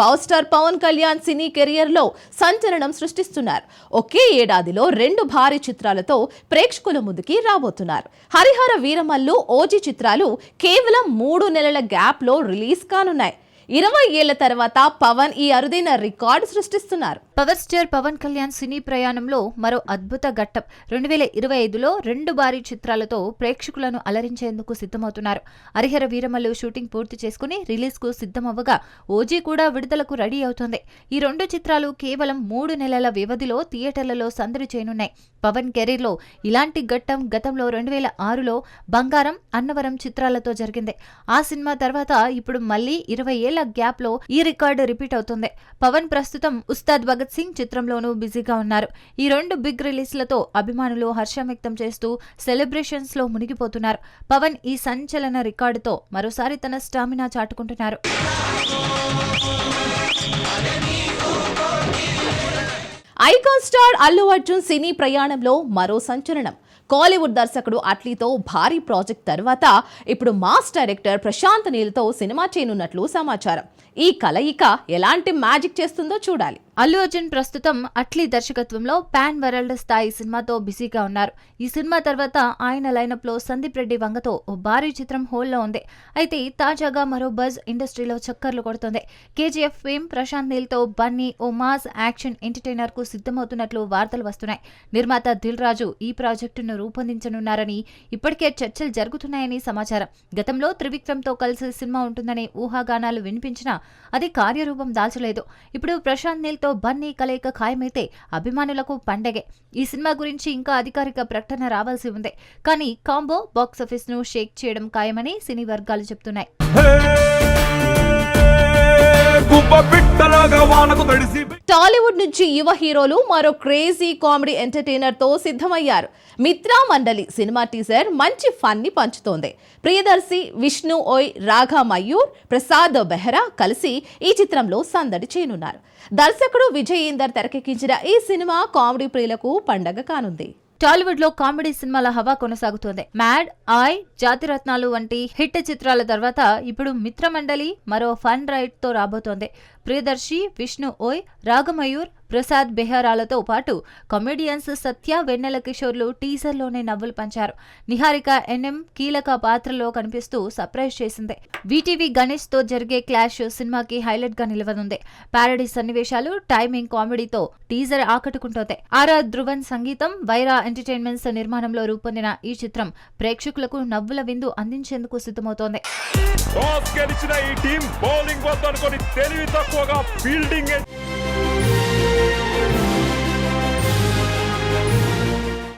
Power star Pawan Kalyan cine కెరియర్లో సంచలనం సృష్టిస్తున్నారు. ఒకే ఏడాదిలో రెండు భారీ చిత్రాలతో ప్రేక్షకుల ముందుకి రాబోతున్నారు. హరిహర వీరమల్లు ఓజీ చిత్రాలు కేవలం మూడు నెలల గ్యాప్లో రిలీజ్ కానున్నాయి. ఇరవై ఏళ్ళ తర్వాత పవన్ ఈ అరుదైన రికార్డు సృష్టిస్తున్నారు. Power star Pawan Kalyan cine ప్రయాణంలో మరో అద్భుత ఘట్టం. రెండు వేల ఇరవై ఐదులో రెండు భారీ చిత్రాలతో ప్రేక్షకులను అలరించేందుకు సిద్ధమవుతున్నారు. హరిహర వీరమల్లు షూటింగ్ పూర్తి చేసుకుని రిలీజ్కు సిద్ధమవ్వగా ఓజీ కూడా విడుదలకు రెడీ అవుతోంది. ఈ రెండు చిత్రాలు కేవలం మూడు నెలల వ్యవధిలో థియేటర్లలో సందడి చేయనున్నాయి. పవన్ కెరీర్లో ఇలాంటి ఘట్టం గతంలో రెండు వేల ఆరులో బంగారం అన్నవరం చిత్రాలతో జరిగింది. ఆ సినిమా తర్వాత ఇప్పుడు మళ్ళీ ఇరవై ఏళ్ళ గ్యాప్లో ఈ రికార్డు రిపీట్ అవుతుంది. పవన్ ప్రస్తుతం ఉస్తాద్ భగత్ సింగ్ చిత్రంలోనూ బిజీగా ఉన్నారు. ఈ రెండు బిగ్ రిలీజ్లతో అభిమానులు హర్షం వ్యక్తం చేస్తూ సెలబ్రేషన్స్లో మునిగిపోతున్నారు. పవన్ ఈ సంచలన రికార్డుతో మరోసారి తన stamina చాటుకుంటున్నారు. Icon star Allu Arjun cine ప్రయాణంలో మరో సంచలనం. కాలీవుడ్ దర్శకుడు అట్లీతో భారీ ప్రాజెక్ట్ తర్వాత ఇప్పుడు మాస్ డైరెక్టర్ ప్రశాంత్ నీల్తో సినిమా చేయనున్నట్లు సమాచారం. ఈ కలయిక ఎలాంటి మ్యాజిక్ చేస్తుందో చూడాలి. అల్లు అర్జున్ ప్రస్తుతం అట్లీ దర్శకత్వంలో పాన్ వరల్డ్ స్థాయి సినిమాతో బిజీగా ఉన్నారు. ఈ సినిమా తర్వాత ఆయన లైనప్లో సందీప్ రెడ్డి వంగతో ఓ భారీ చిత్రం హోల్లో ఉంది. అయితే తాజాగా మరో బజ్ ఇండస్ట్రీలో చక్కర్లు కొడుతోంది. కేజీఎఫ్ ఫేమ్ ప్రశాంత్ నీల్తో బన్నీ ఓ మాస్ యాక్షన్ ఎంటర్టైనర్కు సిద్ధమవుతున్నట్లు వార్తలు వస్తున్నాయి. నిర్మాత దిల్ రాజు ఈ ప్రాజెక్టును రూపొందించనున్నారని ఇప్పటికే చర్చలు జరుగుతున్నాయని సమాచారం. గతంలో త్రివిక్రమ్తో కలిసి సినిమా ఉంటుందనే ఊహాగానాలు వినిపించినా అది కార్యరూపం దాల్చలేదు. ఇప్పుడు ప్రశాంత్ నీల్తో బన్నీ కలయిక ఖాయమైతే అభిమానులకు పండగే. ఈ సినిమా గురించి ఇంకా అధికారిక ప్రకటన రావాల్సి ఉంది. కానీ కాంబో బాక్సాఫీస్ను షేక్ చేయడం ఖాయమని సినీ వర్గాలు చెప్తున్నాయి. టాలీవుడ్ నుంచి యువ హీరోలు మరో క్రేజీ కామెడీ ఎంటర్టైనర్తో సిద్ధమయ్యారు. మిత్రా మండలి సినిమా టీజర్ మంచి ఫన్ని పంచుతోంది. ప్రియదర్శి విష్ణు ఓయ్ రాఘా మయూర్ ప్రసాద్ బెహ్రా కలిసి ఈ చిత్రంలో సందడి చేయనున్నారు. దర్శకుడు విజయేందర్ తెరకెక్కించిన ఈ సినిమా కామెడీ ప్రియులకు పండగ కానుంది. టాలీవుడ్లో కామెడీ సినిమాల హవా కొనసాగుతోంది. మ్యాడ్ ఆయ్ జాతిరత్నాలు వంటి హిట్ చిత్రాల తర్వాత ఇప్పుడు మిత్రమండలి మరో ఫన్ రైడ్తో రాబోతోంది. ప్రియదర్శి విష్ణు ఓయ్ రాగమయూర్ ప్రసాద్ బెహరాలతో పాటు కమెడియన్స్ సత్య వెన్నెల కిషోర్లు టీజర్లోనే నవ్వులు పంచారు. నిహారిక ఎన్ఎం కీలక పాత్రలో కనిపిస్తూ సర్ప్రైజ్ చేసింది. వీటీవీ గణేష్తో జరిగే క్లాష్ సినిమాకి హైలైట్గా నిలవనుంది. పారడీ సన్నివేశాలు టైమింగ్ కామెడీతో టీజర్ ఆకట్టుకుంటోంది. ఆరా ధ్రువన్ సంగీతం వైరా ఎంటర్టైన్మెంట్స్ నిర్మాణంలో రూపొందిన ఈ చిత్రం ప్రేక్షకులకు నవ్వుల విందు అందించేందుకు సిద్ధమవుతోంది.